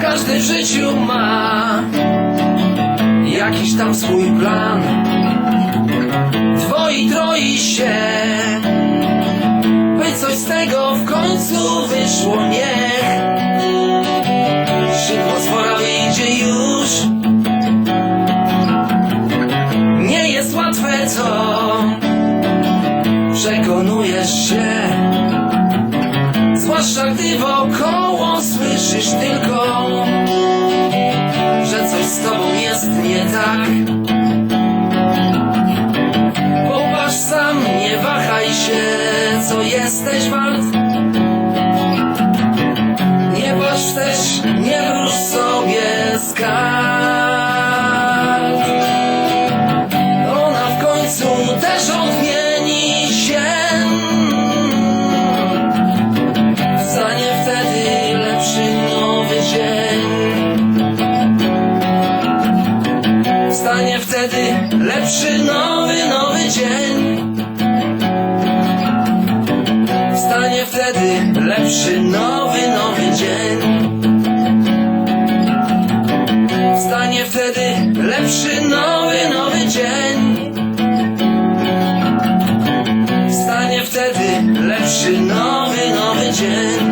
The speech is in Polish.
Każdy w życiu ma jakiś tam swój plan. Dwoi, troi się, by coś z tego w końcu wyszło, niech. co przekonujesz się. Zwłaszcza gdy wokoło słyszysz tylko Że coś z tobą jest nie tak. Popatrz sam, nie wahaj się Co jesteś wart. Nie patrz też, nie wróż wtedy lepszy nowy, nowy dzień. Stanie wtedy lepszy nowy, nowy dzień. Stanie wtedy lepszy nowy, nowy dzień. Stanie wtedy lepszy nowy, nowy dzień.